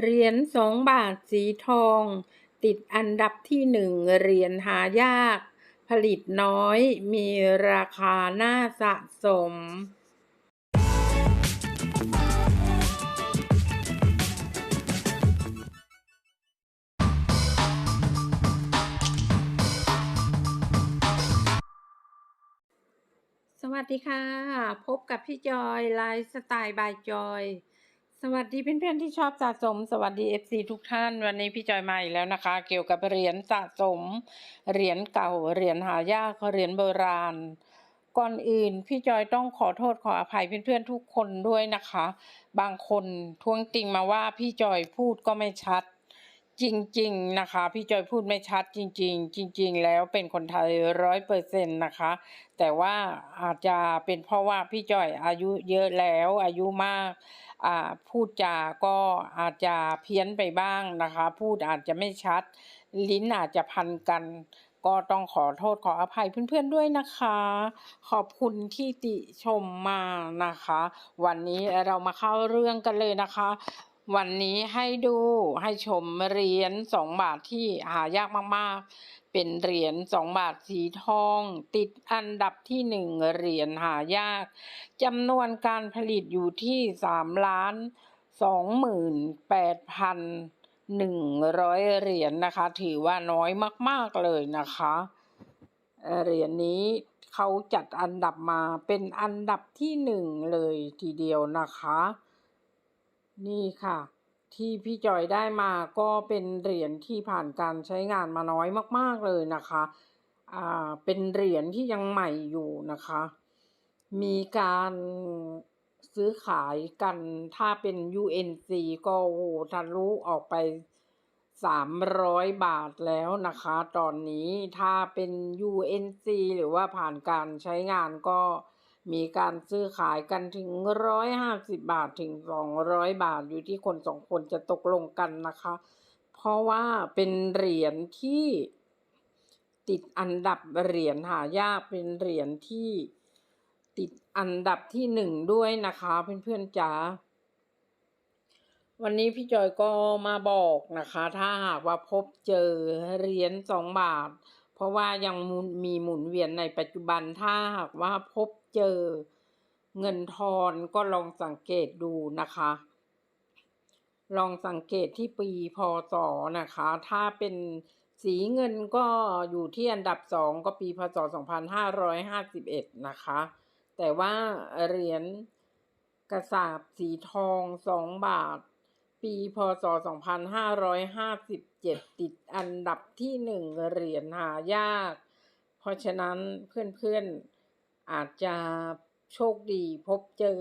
เหรียญสองบาทสีทอง ติดอันดับที่หนึ่งเหรียญหายาก ผลิตน้อยมีราคาน่าสะสมสวัสดีค่ะ พบกับพี่จอยไลฟ์สไตล์บายจอย สวัสดีเพื่อนๆที่ชอบสะสม สวัสดี FC ทุกท่านวันนี้พี่จอยมาอีกแล้วนะคะ เกี่ยวกับเหรียญสะสม เหรียญเก่าเหรียญหายากเหรียญโบราณ ก่อนอื่นพี่จอยต้องขอโทษขออภัยเพื่อนๆทุกคนด้วยนะคะ บางคนท้วงติงมาว่าพี่จอยพูดก็ไม่ชัด จริงๆนะคะ พี่จอยพูดไม่ชัดจริง ๆ จริง ๆ แล้วเป็นคนไทยร้อยเปอร์เซ็นต์นะคะ แต่ว่าอาจจะเป็นเพราะว่าพี่จอยอายุเยอะแล้วอายุมาก พูดจาก็อาจจะเพี้ยนไปบ้างนะคะ พูดอาจจะไม่ชัด ลิ้นอาจจะพันกัน ก็ต้องขอโทษขออภัยเพื่อนๆด้วยนะคะ ขอบคุณที่ติชมมานะคะ วันนี้เรามาเข้าเรื่องกันเลยนะคะ วันนี้ให้ดูให้ชมเหรียญสองบาทที่หายากมากๆ เป็นเหรียญสองบาทสีทอง ติดอันดับที่หนึ่งเหรียญหายากจำนวนการผลิตอยู่ที่สามล้านสองหมื่นแปดพันหนึ่งร้อยเหรียญนะคะ ถือว่าน้อยมากๆเลยนะคะ เหรียญนี้เขาจัดอันดับมาเป็นอันดับที่หนึ่งเลยทีเดียวนะคะ นี่ค่ะ ที่พี่จอยได้มาก็เป็นเหรียญที่ผ่านการใช้งานมาน้อยมาก ๆเลยนะคะ อ่า เป็นเหรียญที่ยังใหม่อยู่นะคะ มีการซื้อขายกันถ้าเป็น UNC ก็โหทะลุออกไป300บาทแล้วนะคะ ตอนนี้ถ้าเป็น UNC หรือว่าผ่านการใช้งานก็ มีการซื้อขายกันถึง150บาทถึง200บาทอยู่ที่คนสองคนจะตกลงกันนะคะ เพราะว่าเป็นเหรียญที่ติดอันดับเหรียญหายากเป็นเหรียญที่ติดอันดับที่หนึ่งด้วยนะคะเพื่อนๆจ๋าวันนี้พี่จอยก็มาบอกนะคะ ถ้าหากว่าพบเจอเหรียญสองบาท เพราะว่ายังมีหมุนเวียนในปัจจุบันถ้าหากว่าพบ เจอ เงินทอนก็ลองสังเกตดูนะคะ ลองสังเกตที่ปีพศนะคะ ถ้าเป็นสีเงินก็อยู่ที่อันดับสองก็ปีพศ 2551 นะคะ แต่ว่าเหรียญกระสาบสีทองสองบาท ปีพศ 2557 ติดอันดับที่หนึ่งเหรียญหายาก เพราะฉะนั้นเพื่อนๆ อาจจะโชคดีพบเจอ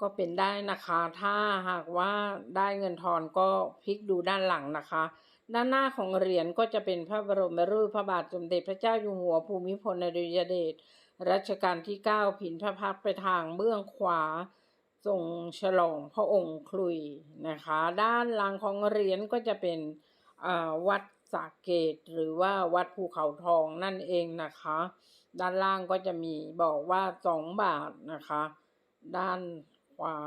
ก็เป็นได้นะคะ ถ้าหากว่าได้เงินทอนก็พลิกดูด้านหลังนะคะ ด้านหน้าของเหรียญก็จะเป็นพระบรมรูปพระบาทสมเด็จพระเจ้าอยู่หัวภูมิพลอดุลยเดชรัชกาลที่ 9 ผินพระพักไปทางเบื้องขวาทรงฉลองพระองค์คลุยนะคะ ด้านหลังของเหรียญก็จะเป็นอ่าวัดสระเกตหรือว่าวัดภูเขาทองนั่นเองนะคะ ด้านล่างก็จะมีบอกว่าสองบาทนะคะ ด้านขวา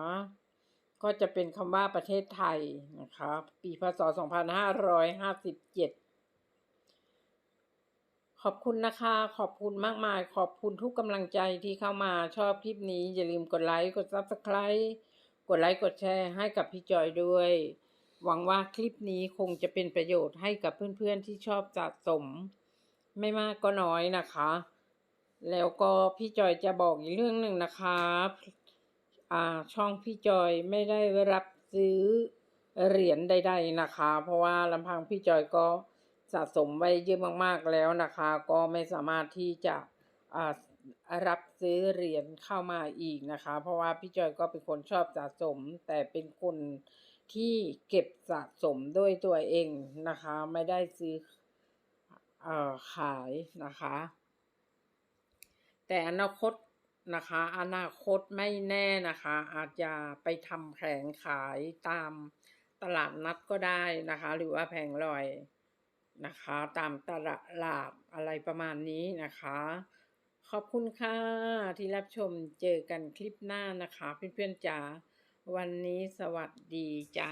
ก็จะเป็นคำว่าประเทศไทยนะคะ ปีพศ 2557ขอบคุณนะคะ ขอบคุณมากมาย ขอบคุณทุกกำลังใจที่เข้ามาชอบคลิปนี้ อย่าลืมกดไลค์กด Subscribe กดไลค์กดแชร์ให้กับพี่จอยด้วย หวังว่าคลิปนี้คงจะเป็นประโยชน์ให้กับเพื่อนๆที่ชอบสะสม ไม่มากก็น้อยนะคะ แล้วก็พี่จอยจะบอกอีกเรื่องหนึ่งนะคะอ่าช่องพี่จอยไม่ได้รับซื้อเหรียญใด ๆนะคะ เพราะว่าลำพังพี่จอยก็สะสมไว้เยอะมากๆแล้วนะคะ ก็ไม่สามารถที่จะอ่ารับซื้อเหรียญเข้ามาอีกนะคะ เพราะว่าพี่จอยก็เป็นคนชอบสะสม แต่เป็นคนที่เก็บสะสมด้วยตัวเองนะคะ ไม่ได้ซื้ออ่อขายนะคะ แต่อนาคตนะคะ อนาคตไม่แน่นะคะ อาจจะไปทำแผงขายตามตลาดนัดก็ได้นะคะ หรือว่าแผงลอยนะคะ ตามตลาดอะไรประมาณนี้นะคะ ขอบคุณค่ะที่รับชมเจอกันคลิปหน้านะคะ เพื่อนๆจ๋าวันนี้สวัสดีจ้า